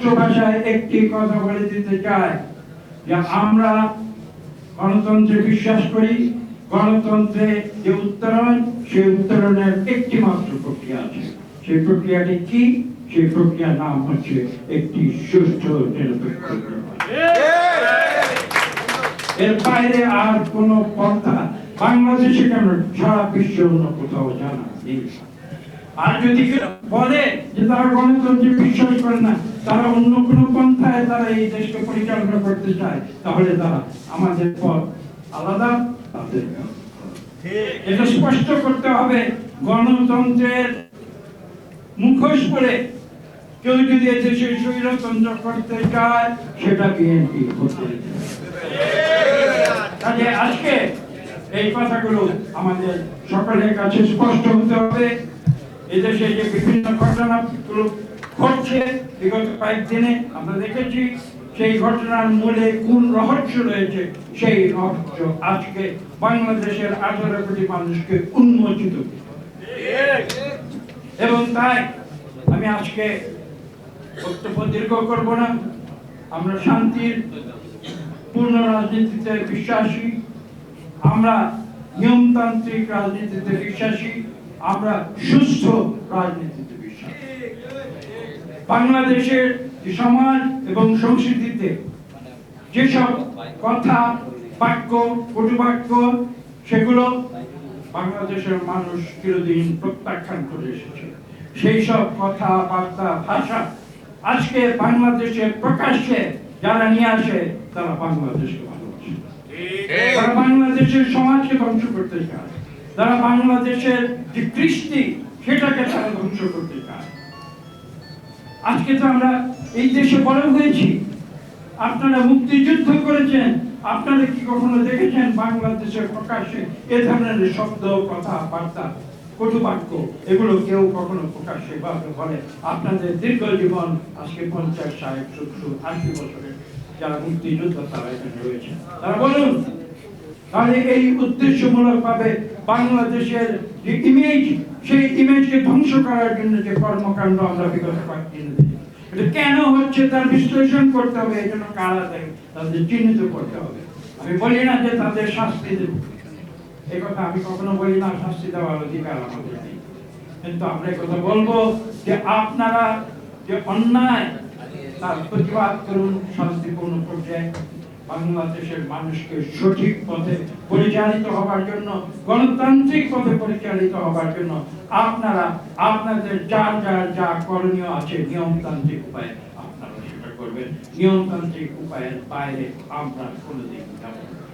স্পষ্ট ভাষায় একটি কথা বলে দিতে চাই যে আমরা গণতন্ত্রে বিশ্বাস করি, গণতন্ত্রে যে উত্তরণ, সেই উত্তরণের একটি মাত্র প্রক্রিয়া আছে। সেই প্রক্রিয়াটি কি? সেই প্রক্রিয়ার নাম হচ্ছে একটি সুষ্ঠ নিরপেক্ষ এর বাইরে আর কোন পন্থা বাংলাদেশে কেন সারা বিশ্ব অন্য কোথাও জানা আর যদি বলে যে তারা গণতন্ত্রে বিশ্বাস করে না তারা অন্য কোনো পন্থায় তারা এই দেশকে পরিচালনা করতে চায় তাহলে তারা আমাদের পথ আলাদা। এটা স্পষ্ট করতে হবে গণতন্ত্রের মুখোশ পরে কেউ যদি স্বৈরতন্ত্র করতে চায় সেটা বিএনপি কাজে আজকে এই কথাগুলো আমাদের সকলের কাছে স্পষ্ট হতে হবে। এদেশে যে বিভিন্ন ঘটনাগুলো ঘটছে, বিগত কয়েকদিনে আমরা দেখেছি, সেই ঘটনার মূলে কোন রহস্য রয়েছে, সেই রহস্য আজকে বাংলাদেশের আঠারো কোটি মানুষকে উন্মোচিত এবং তাই আমি আজকে বক্তব্য দীর্ঘ করব না। আমরা শান্তির, পূর্ণ রাজনীতিতে বিশ্বাসী। আমরা নিয়মতান্ত্রিক রাজনীতিতে বিশ্বাসী। আমরা সুস্থ রাজনীতিতে বিশ্বাসী বাংলাদেশের সমাজ এবং সংস্কৃতিতে যেসব কথা বাক্য কটুবাক্য সেগুলো বাংলাদেশের মানুষ চিরদিন প্রত্যাখ্যান করে এসেছে। সেই সব কথা বার্তা ভাষা আজকে বাংলাদেশে প্রকাশ্যে যারা নিয়ে আসে তারা বাংলাদেশকে ভালোবাসে। তারা বাংলাদেশের সমাজকে ধ্বংস করতে চায়। তারা বাংলাদেশের যে কৃষ্টি, সেটাকে তারা ধ্বংস করতে চায়। আজকে তো আমরা এই দেশে বড় হয়েছি। আপনারা মুক্তিযুদ্ধ করেছেন। আপনারা কি কখনো দেখেছেন বাংলাদেশের প্রকাশ্যে এ ধরনের শব্দ, কথা, বার্তা, কটুবাক্য? এগুলো কেউ কখনো প্রকাশ্যে বা বলে। আপনাদের দীর্ঘ জীবন আজকে পঞ্চাশ, ষাট, সত্তর, আশি বছরের যারা মুক্তিযুদ্ধ, তারা এখানে রয়েছে তারা বলুন তাহলে এই উদ্দেশ্যমূলক ভাবে বাংলাদেশের যে ইমেজ সেই ইমেজকে ধ্বংস করার জন্য যে কর্মকাণ্ড আমরা বিগত কয়েকদিন এটা কেন হচ্ছে তার বিশ্লেষণ করতে হবে, এই জন্য কারা তাদের চিহ্নিত করতে হবে? আমি বলি না যে তাদের শাস্তি দেব। এই কথা আমি কখনো বলি না, শাস্তি দেওয়ার অধিকার আমাদের নেই। কিন্তু আমরা কথা বলব যে আপনারা যে অন্যায় তার প্রতিবাদ করুন শান্তিপূর্ণ পর্যায়ে। বাংলাদেশের মানুষকে সঠিক পথে পরিচালিত হবার জন্য, গণতান্ত্রিক পথে পরিচালিত হবার জন্য আপনারা, আপনাদের যা যা যা করণীয় আছে নিয়মতান্ত্রিক উপায়ে আপনারা সেটা করবেন নিয়মতান্ত্রিক উপায়ের বাইরে আমরা কোনোদিন যাব না।